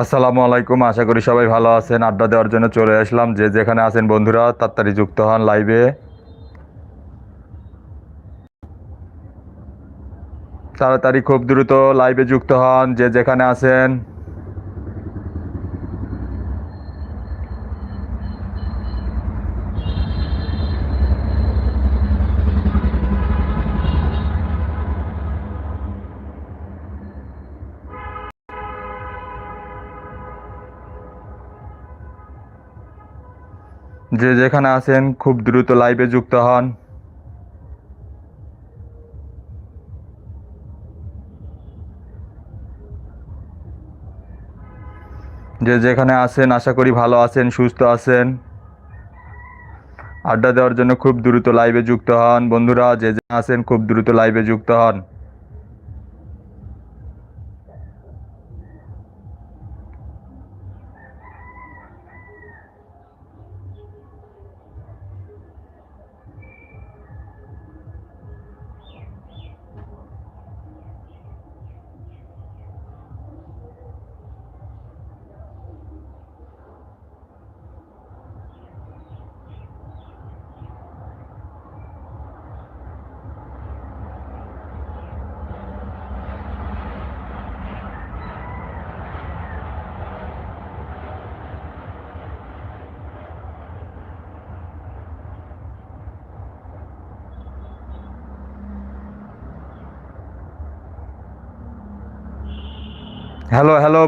আসসালামু আলাইকুম, আশা করি সবাই ভালো আছেন। আড্ডা দেওয়ার জন্য চলে আসলাম। যে যেখানে আছেন বন্ধুরা, তাড়াতাড়ি যুক্ত হন লাইভে। তাড়াতাড়ি খুব দ্রুত লাইভে যুক্ত হন, যে যেখানে আছেন। যে যেখানে আছেন খুব দ্রুত লাইভে যুক্ত হন। যে যেখানে আছেন, আশা করি ভালো আছেন, সুস্থ আছেন। আড্ডা দেওয়ার জন্য খুব দ্রুত লাইভে যুক্ত হন। বন্ধুরা, যে আছেন, খুব দ্রুত লাইভে যুক্ত হন।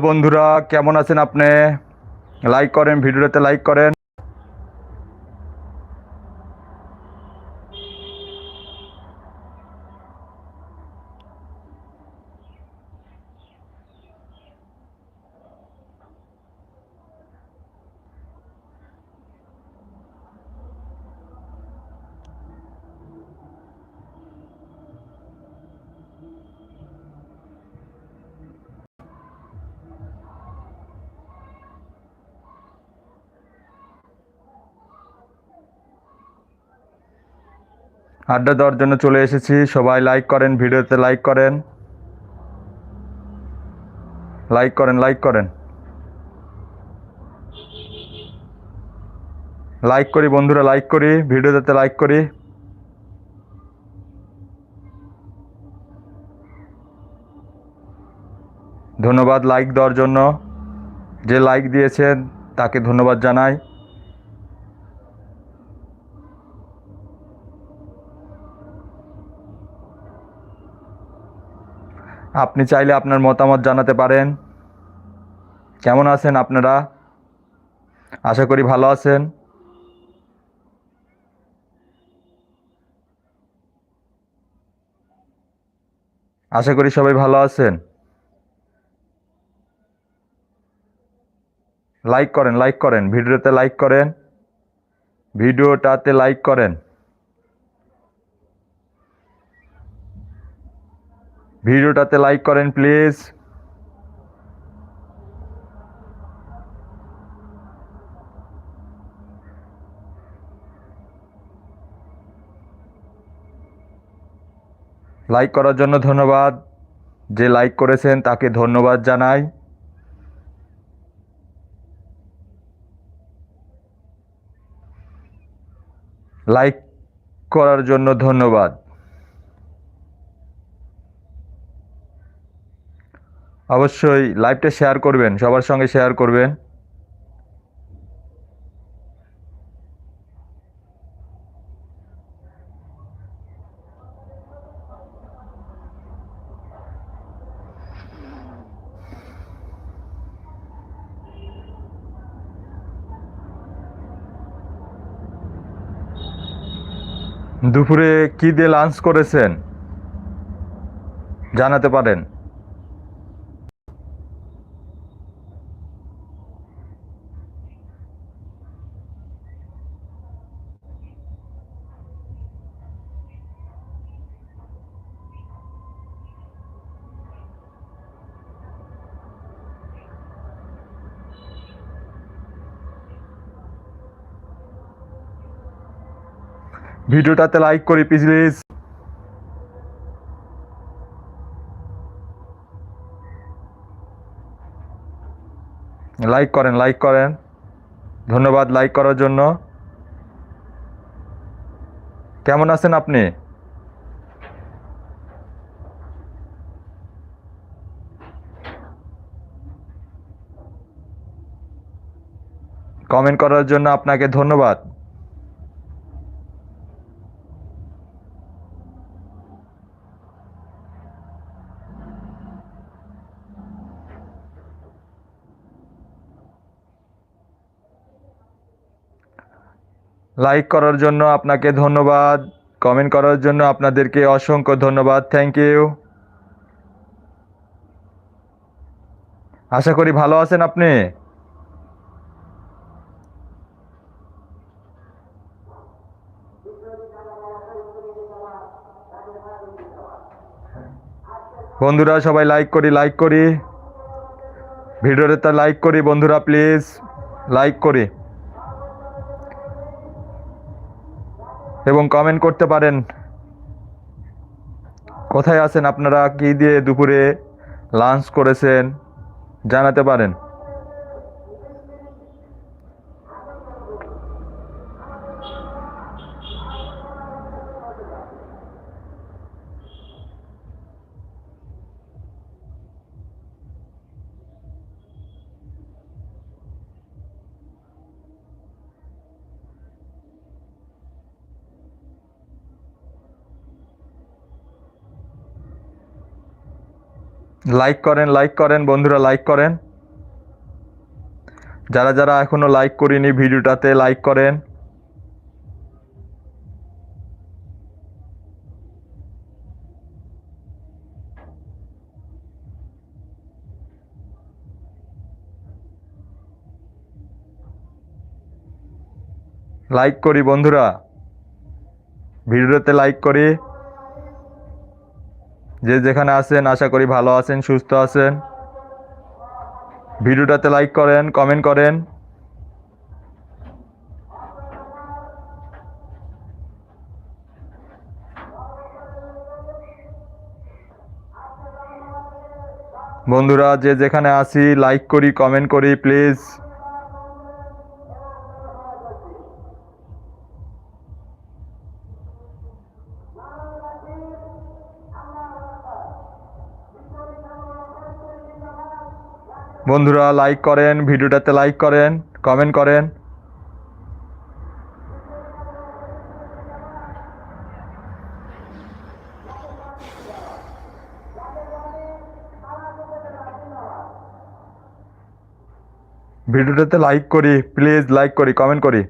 বন্ধুরা কেমন আছেন আপনি? লাইক করেন ভিডিওতে লাইক করেন। আড্ডা দেওয়ার জন্য চলে এসেছি। সবাই লাইক করেন, ভিডিওতে লাইক করেন। লাইক করেন লাইক করেন। লাইক করি বন্ধুরা লাইক করি, ভিডিওতে লাইক করি। ধন্যবাদ লাইক দেওয়ার জন্য। যে লাইক দিয়েছেন, তাকে ধন্যবাদ জানাই। আপনি চাইলে আপনার মতামত জানাতে পারেন। কেমন আছেন আপনারা? আশা করি ভালো আছেন। আশা করি সবাই ভালো আছেন। লাইক করেন লাইক করেন, ভিডিওতে লাইক করেন। ভিডিওটাতে লাইক করেন। ভিডিওটাতে লাইক করেন, প্লিজ। লাইক করার জন্য ধন্যবাদ। যে লাইক করেছেন, তাকে ধন্যবাদ জানাই। লাইক করার জন্য ধন্যবাদ। অবশ্যই লাইভটা শেয়ার করবেন, সবার সঙ্গে শেয়ার করবেন। দুপুরে কি দিয়ে লাঞ্চ করেছেন? জানাতে পারেন। ভিডিওটাতে লাইক করি প্লিজ লাইক করেন লাইক করেন। ধন্যবাদ লাইক করার জন্য। কেমন আছেন আপনি? কমেন্ট করার জন্য আপনাকে ধন্যবাদ। লাইক করার জন্য আপনাকে ধন্যবাদ। কমেন্ট করার জন্য আপনাদেরকে অসংখ্য ধন্যবাদ। থ্যাংক ইউ আশা করি ভালো আছেন আপনি? বন্ধুরা সবাই লাইক করি লাইক করি। ভিডিওতে লাইক করি বন্ধুরা প্লিজ লাইক করি। এবং কমেন্ট করতে পারেন। কোথায় আছেন আপনারা? কী দিয়ে দুপুরে লাঞ্চ করেছেন? জানাতে পারেন। লাইক করেন লাইক করেন, বন্ধুরা লাইক করেন। যারা যারা এখনও লাইক করিনি ভিডিওটাতে লাইক করেন। লাইক করি বন্ধুরা। ভিডিওতে লাইক করি। যে যেখানে আছেন, আশা করি ভালো আছেন, সুস্থ আছেন। ভিডিওটাতে লাইক করেন কমেন্ট করেন। বন্ধুরা, যে যেখানে আছি লাইক করি কমেন্ট করি প্লিজ বন্ধুরা লাইক করেন, ভিডিওটাতে লাইক করেন কমেন্ট করেন। ভিডিওটাতে লাইক করি প্লিজ লাইক করি কমেন্ট করি।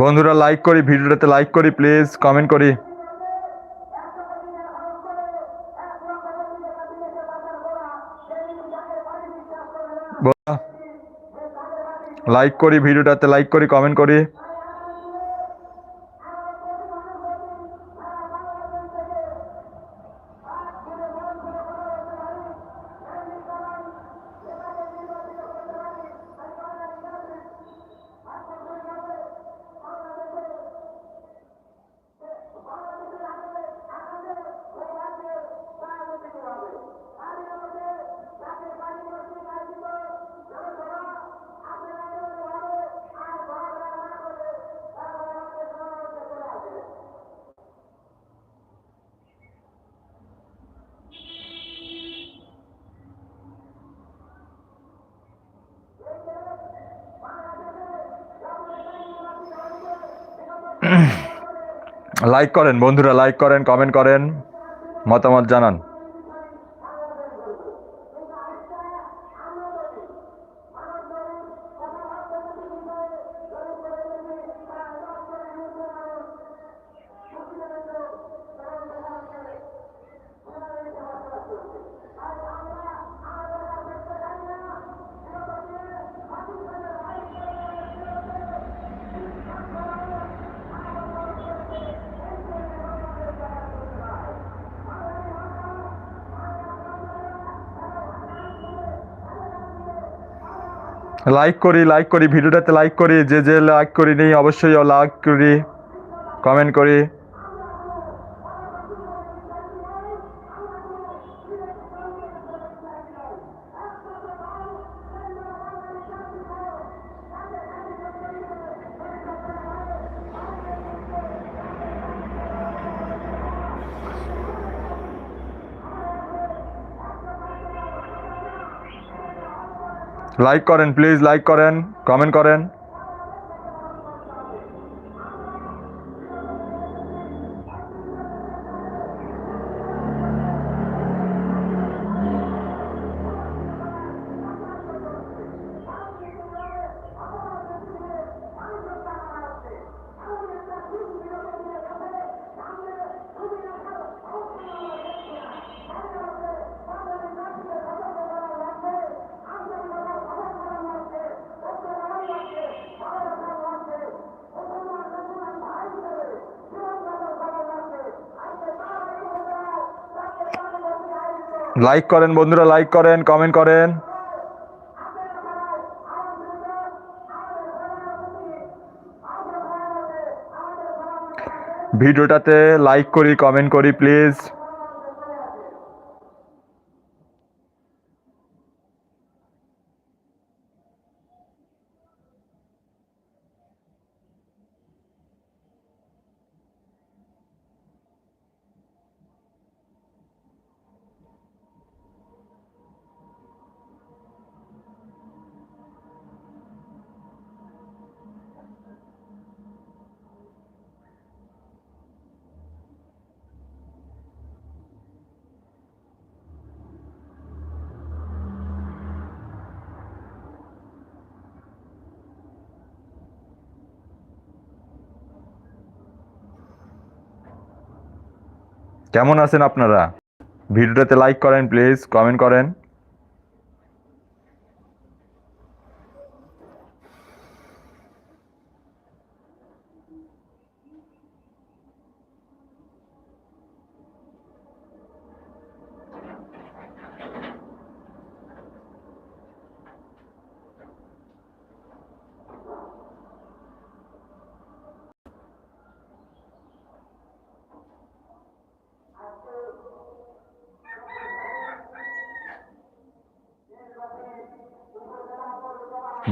বন্ধুরা লাইক করি, ভিডিওটাতে লাইক করি প্লিজ কমেন্ট করি। লাইক করি, ভিডিওটাতে লাইক করি কমেন্ট করি। লাইক করেন বন্ধুরা লাইক করেন কমেন্ট করেন মতামত জানান। লাইক করি লাইক করি ভিডিওটাতে লাইক করি, যে যে লাইক করি নেই অবশ্যই লাইক করি কমেন্ট করি। লাইক করেন প্লিজ লাইক করেন কমেন্ট করেন। লাইক করেন বন্ধুরা লাইক করেন কমেন্ট করেন। ভিডিওটাতে লাইক করি কমেন্ট করি প্লিজ কেমন আছেন আপনারা? ভিডিওটাতে লাইক করেন প্লিজ কমেন্ট করেন।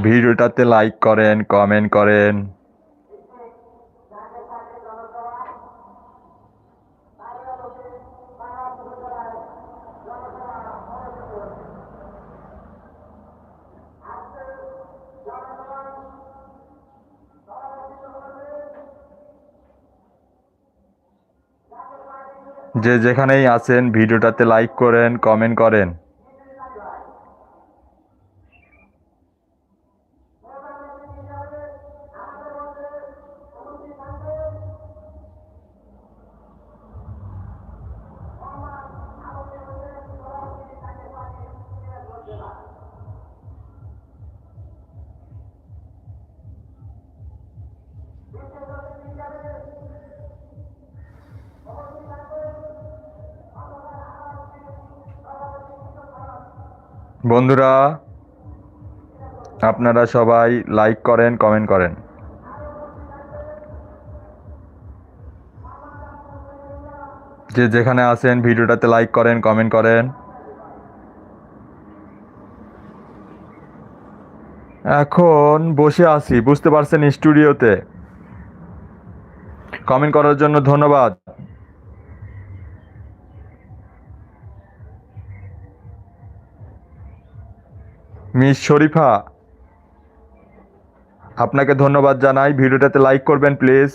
ভিডিওটাতে লাইক করেন কমেন্ট করেন। যে যেখানেই আছেন ভিডিওটাতে লাইক করেন কমেন্ট করেন। বন্ধুরা, আপনারা সবাই লাইক করেন কমেন্ট করেন। যে যেখানে আছেন, ভিডিওটাতে লাইক করেন কমেন্ট করেন। এখন বসে আছি, বুঝতে পারছেন স্টুডিওতে। কমেন্ট করার জন্য ধন্যবাদ। মিস শরীফা আপনাকে ধন্যবাদ জানাই। ভিডিওটাতে লাইক করবেন প্লিজ।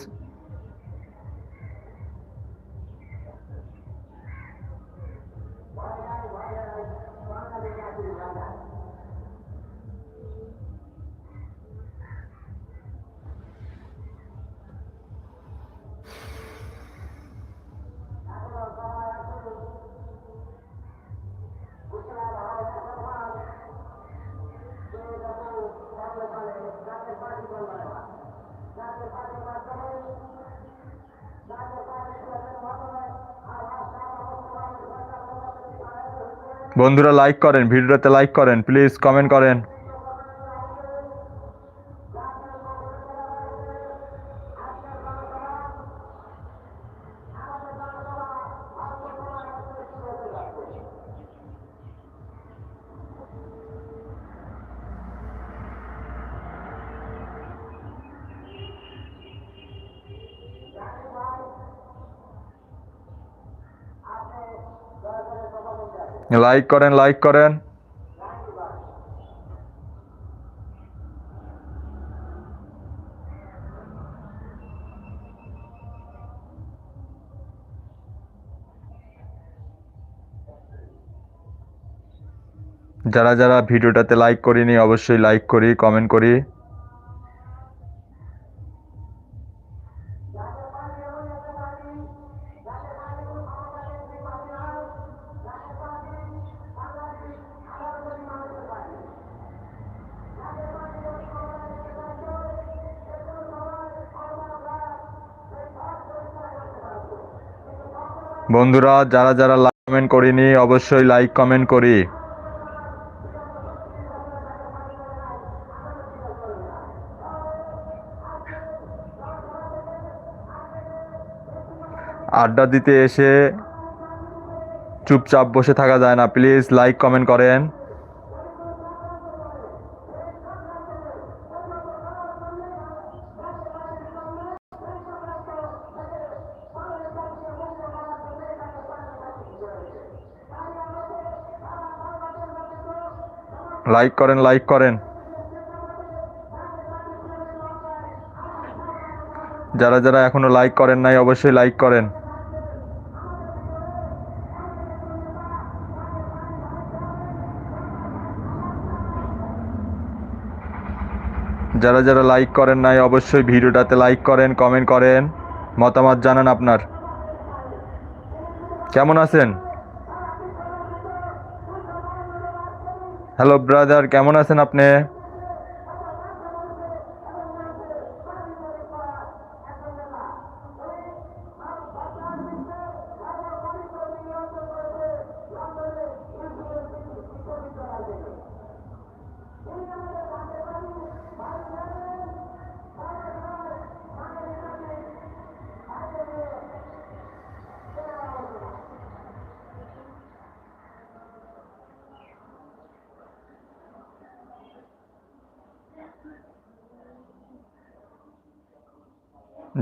বন্ধুরা লাইক করেন ভিডিওটাতে লাইক করেন প্লিজ কমেন্ট করেন। লাইক করেন লাইক করেন। যারা যারা ভিডিওটাতে লাইক করিনি অবশ্যই লাইক করি কমেন্ট করি। বন্ধুরা, যারা যারা লাইক কমেন্ট করিনি, অবশ্যই লাইক কমেন্ট করি। আড্ডা দিতে এসে চুপচাপ বসে থাকা যায় না। প্লিজ লাইক কমেন্ট করেন। লাইক করেন লাইক করেন। যারা যারা এখনও লাইক করেন নাই, অবশ্যই লাইক করেন। যারা যারা লাইক করেন নাই, অবশ্যই ভিডিওটাতে লাইক করেন কমেন্ট করেন। মতামত জানান আপনার। কেমন আছেন? হ্যালো ব্রাদার কেমন আছেন আপনি?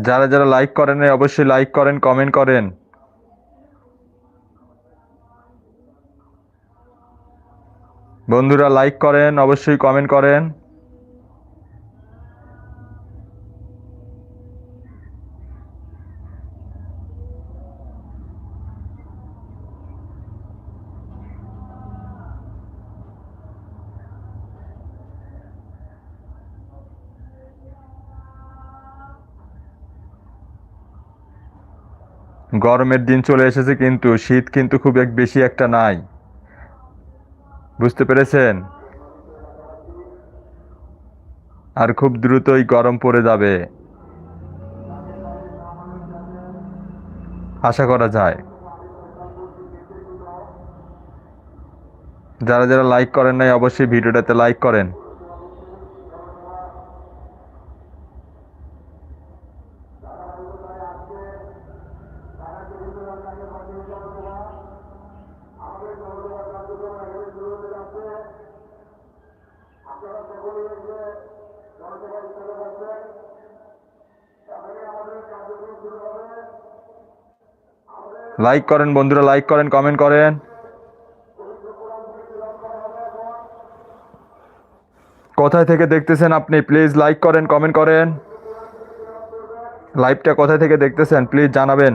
যারা যারা লাইক করেন অবশ্যই লাইক করেন কমেন্ট করেন। বন্ধুরা লাইক করেন, অবশ্যই কমেন্ট করেন। গরমের দিন চলে এসেছে কিন্তু শীত কিন্তু খুব এক বেশি একটা নাই। বুঝতে পেরেছেন? আর খুব দ্রুতই গরম পড়ে যাবে। আশা করা যায়। যারা যারা লাইক করেন নাই, অবশ্যই ভিডিওটাতে লাইক করেন। লাইক করেন বন্ধুরা লাইক করেন কমেন্ট করেন। কোথায় থেকে দেখতেছেন আপনি? প্লিজ লাইক করেন কমেন্ট করেন। লাইভটা কোথায় থেকে দেখতেছেন? প্লিজ জানাবেন।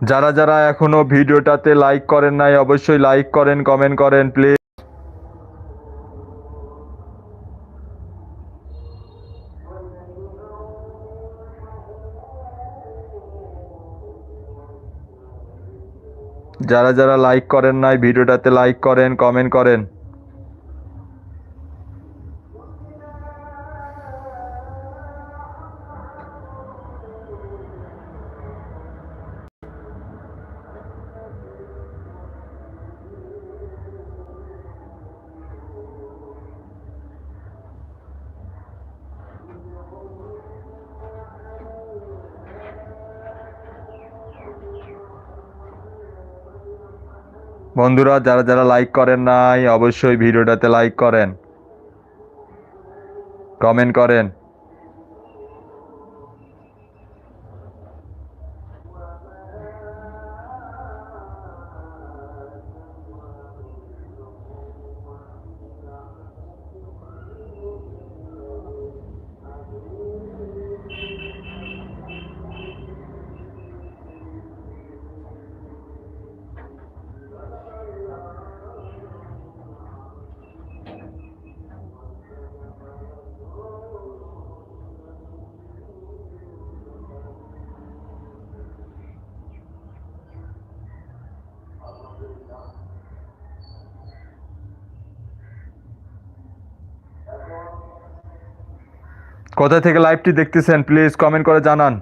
যারা যারা এখনও ভিডিওটাতে লাইক করেন নাই, অবশ্যই লাইক করেন কমেন্ট করেন প্লিজ যারা যারা লাইক করেন নাই, ভিডিওটাতে লাইক করেন কমেন্ট করেন। বন্ধুরা যারা যারা লাইক করেন নাই অবশ্যই ভিডিওটাতে লাইক করেন। কমেন্ট করেন। কোথা থেকে লাইভটি দেখতেছেন প্লিজ কমেন্ট করে জানান।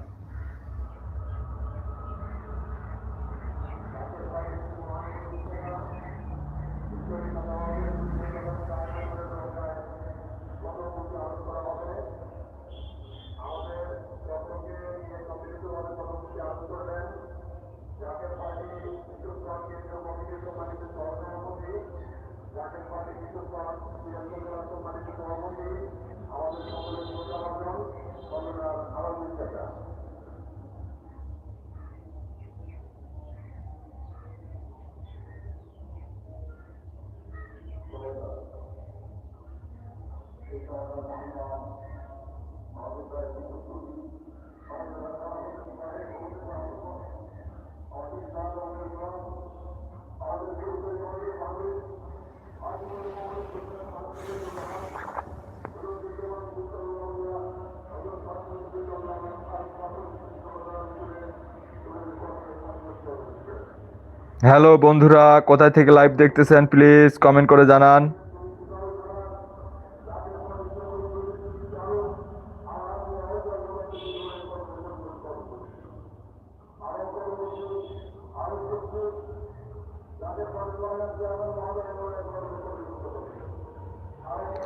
হ্যালো বন্ধুরা, কোথায় থেকে লাইভ দেখতেছেন প্লিজ কমেন্ট করে জানান।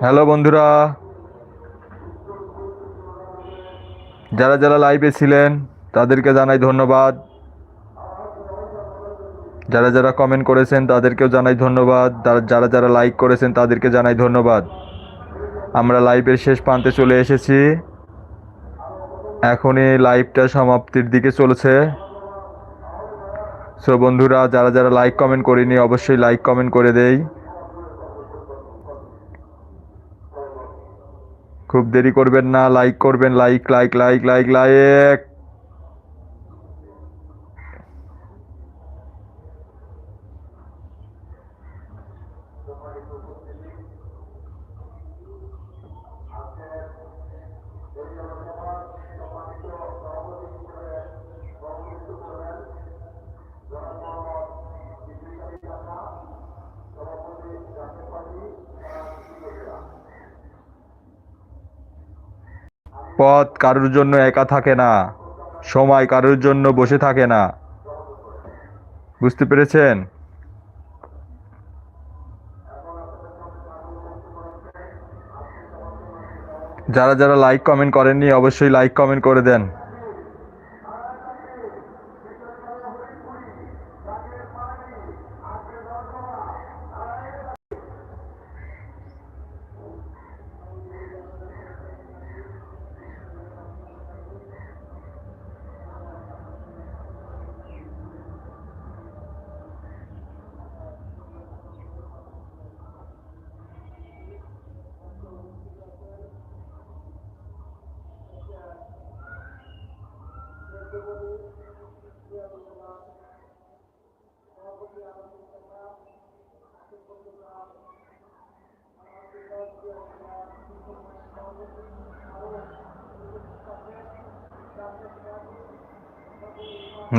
হ্যালো বন্ধুরা, যারা যারা লাইভে ছিলেন, তাদেরকে জানাই ধন্যবাদ। যারা যারা কমেন্ট করেছেন তাদেরকেও জানাই ধন্যবাদ। যারা- যারা লাইক করেছেন তাদেরকে জানাই ধন্যবাদ। আমরা লাইভের শেষ প্রান্তে চলে এসেছি। এখনই লাইভটা সমাপ্তির দিকে চলেছে। সো বন্ধুরা, যারা যারা লাইক কমেন্ট করিনি অবশ্যই লাইক কমেন্ট করে দেই। খুব দেরি করবেন না লাইক করবেন like like like like like পথ কারোর জন্য একা থাকে না সময় কারোর জন্য বসে থাকে না। বুঝতে পেরেছেন? যারা যারা লাইক কমেন্ট করেননি অবশ্যই লাইক কমেন্ট করে দেন।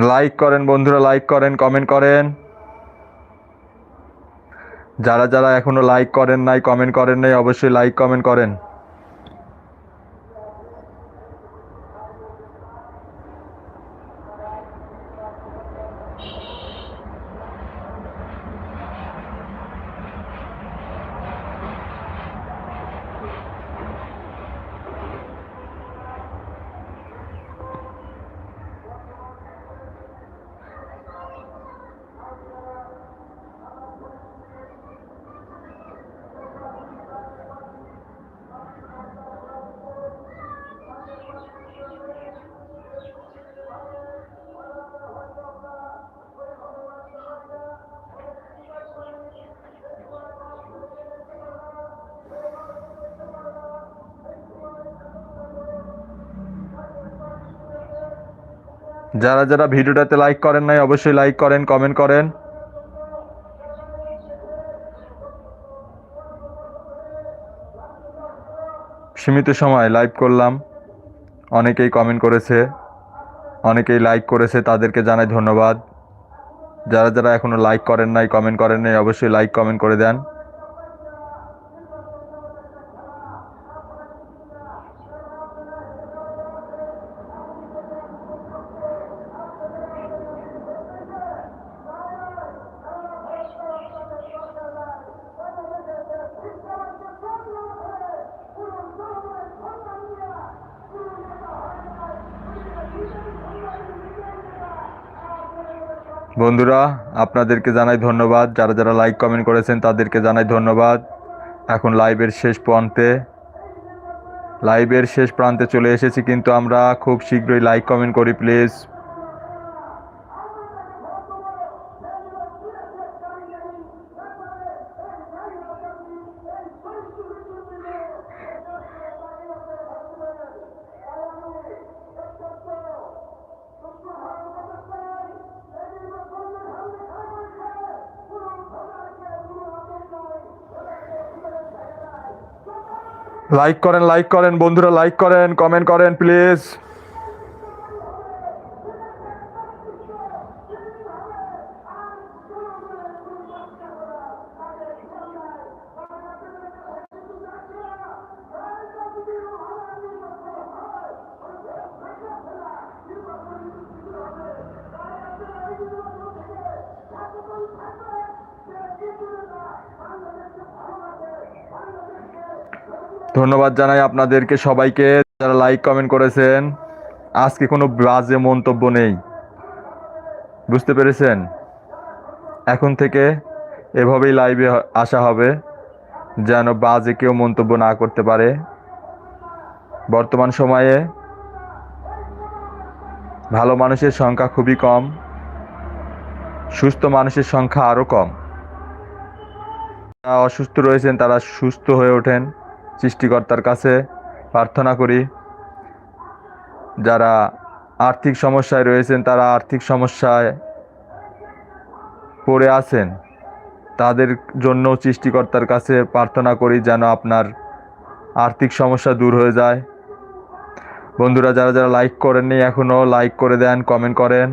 লাইক করেন বন্ধুরা লাইক করেন কমেন্ট করেন। যারা যারা এখনও লাইক করেন নাই কমেন্ট করেন নাই, অবশ্যই লাইক কমেন্ট করেন। যারা যারা ভিডিওটাতে লাইক করেন নাই, অবশ্যই লাইক করেন কমেন্ট করেন। সীমিত সময় লাইভ করলাম। অনেকেই কমেন্ট করেছে, অনেকেই লাইক করেছে, তাদেরকে জানাই ধন্যবাদ। যারা যারা এখনও লাইক করেন নাই কমেন্ট করেন নাই, অবশ্যই লাইক কমেন্ট করে দেন। বন্ধুরা, আপনাদেরকে জানাই ধন্যবাদ। যারা যারা লাইক কমেন্ট করেছেন, তাদেরকে জানাই ধন্যবাদ। এখন লাইভের শেষ প্রান্তে লাইভের শেষ প্রান্তে চলে এসেছি, কিন্তু আমরা খুব শীঘ্রই লাইক কমেন্ট করি প্লিজ লাইক করেন লাইক করেন বন্ধুরা লাইক করেন কমেন্ট করেন প্লিজ ধন্যবাদ জানাই আপনাদেরকে সবাইকে, যারা লাইক কমেন্ট করেছেন। আজকে কোনো বাজে মন্তব্য নেই। বুঝতে পেরেছেন? এখন থেকে এভাবেই লাইভে আসা হবে, যেন বাজে কেউ মন্তব্য না করতে পারে। বর্তমান সময়ে ভালো মানুষের সংখ্যা খুবই কম, সুস্থ মানুষের সংখ্যা আরও কম। যারা অসুস্থ রয়েছেন, তারা সুস্থ হয়ে ওঠেন। সৃষ্টিকর্তার কাছে প্রার্থনা করি। যারা আর্থিক সমস্যায় রয়েছেন, তারা আর্থিক সমস্যায় পড়ে আছেন, তাদের জন্য সৃষ্টিকর্তার কাছে প্রার্থনা করি যেন আপনার আর্থিক সমস্যা দূর হয়ে যায়। বন্ধুরা, যারা যারা লাইক করেননি, এখনও লাইক করে দেন কমেন্ট করেন।